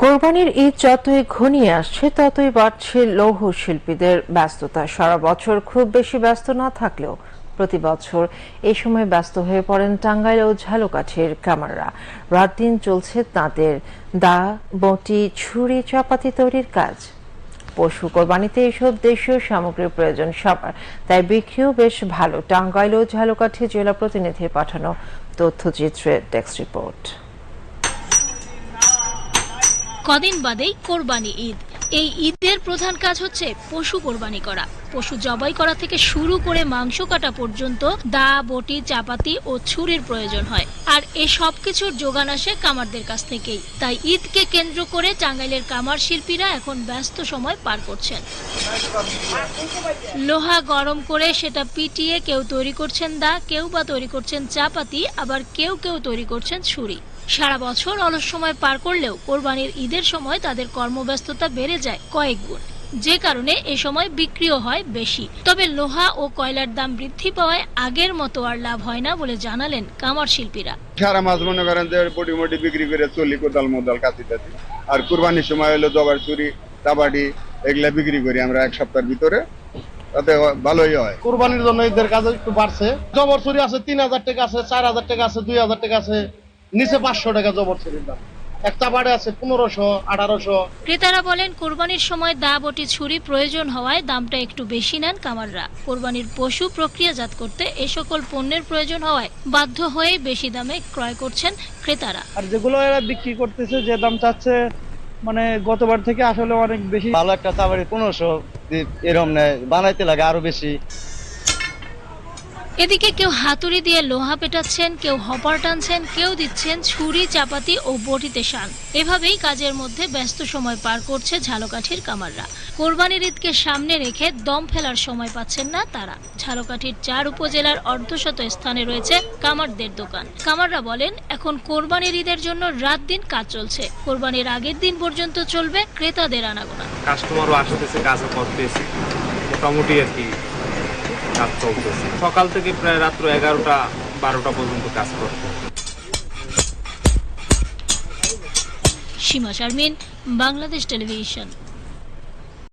কোরবানির ঈদ যতই ঘনিয়ে আসছে, ততই বাড়ছে লৌহ শিল্পীদের ব্যস্ততা। সারা বছর খুব বেশি ব্যস্ত না থাকলেও প্রতি বছর এই সময় ব্যস্ত হয়ে পড়েন টাঙ্গাইল ও ঝালকাঠির কামাররা। রাত দিন চলছে তাঁদের দা, বটি, ছুরি, চাপাতি তৈরির কাজ। পশু কোরবানিতে এসব দেশীয় সামগ্রীর প্রয়োজন সবার। তাই বিক্রিও বেশ ভালো। টাঙ্গাইল ও ঝালকাঠি জেলা প্রতিনিধির পাঠানো তথ্যচিত্রের ডেস্ক রিপোর্ট। কদিন বাদেই কোরবানি ঈদ। এই ঈদের প্রধান কাজ হচ্ছে পশু কোরবানি করা। পশু জবাই করা থেকে শুরু করে মাংস কাটা পর্যন্ত দা, বটি, চাপাতি ও ছুরির প্রয়োজন হয়। আর এ সব কিছুর যোগান আসে কামারদের কাছ থেকেই। তাই ঈদকে কেন্দ্র করে টাঙ্গাইলের কামার শিল্পীরা এখন ব্যস্ত সময় পার করছেন। লোহা গরম করে সেটা পিটিয়ে কেউ তৈরি করছেন দা, কেউ বা তৈরি করছেন চাপাতি, আবার কেউ কেউ তৈরি করছেন ছুরি। সারা বছর অলস সময় পার করলেও কোরবানির ঈদের সময় তাদের কর্মব্যস্ততা বেড়ে যায় কয়েক গুণ। যে কারণে এ সময় বিক্রিও হয় বেশি। তবে লোহা ও কয়লার দাম বৃদ্ধি পাওয়ায় আগের মতো আর লাভ হয় না বলে জানালেন কামার শিল্পীরা। সারা মাছ মনে করেন যে মটি বিক্রি করে চলি কোদাল মোদাল কাছি টাছি আর কুরবানির সময় হলো জবার চুরি কাবাডি এগুলা বিক্রি করি আমরা এক সপ্তাহের ভিতরে। তাতে ভালোই হয়। কোরবানির জন্য ঈদের কাজ একটু বাড়ছে। জবর চুরি আছে তিন হাজার টাকা আছে চার হাজার টাকা আছে দুই হাজার টাকা আছে। নিচে পাঁচশো টাকা দাম একটা বাড়ে আছে পনেরোশো আঠারোশো। ক্রেতারা বলেন কোরবানির সময় দা বটি ছুরি প্রয়োজন হওয়ায় দামটা একটু বেশি নেন কামাররা। কোরবানির পশু প্রক্রিয়াজাত করতে এ সকল পণ্যের প্রয়োজন হওয়ায় বাধ্য হয়ে বেশি দামে ক্রয় করছেন ক্রেতারা। আর যেগুলো এরা বিক্রি করতেছে যে দাম চাচ্ছে মানে গতবার থেকে আসলে অনেক বেশি। ভালো একটা চাবাড়ি পনেরোশো এরকম নেয় বানাইতে লাগে আরও বেশি। এদিকে কেউ হাতুড়ি দিয়ে লোহা পেটাচ্ছেন, কেউ হপার টানছেন, কেউ দিচ্ছেন ছুরি, চাপাতি ও বটিতে শান এভাবেই কাজের মধ্যে ব্যস্ত সময় পার করছে ঝালকাঠির কামাররা। কোরবানির ঈদকে সামনে রেখে দম ফেলার সময় পাচ্ছেন না তারা। ঝালকাঠির চার উপজেলার অর্ধশত স্থানে রয়েছে কামারদের দোকান। কামাররা বলেন, এখন কোরবানির ঈদের জন্য রাত দিন কাজ চলছে। কোরবানির আগের দিন পর্যন্ত চলবে ক্রেতাদের আনাগোনা। কাস্টমারও আসতেছে কাজও করতেছে মোটামুটি আর কি। কাজ চলতেছে। সকাল থেকে প্রায় রাত্র এগারোটা, বারোটা পর্যন্ত কাজ করতে সীমা শারমিন, বাংলাদেশ টেলিভিশন।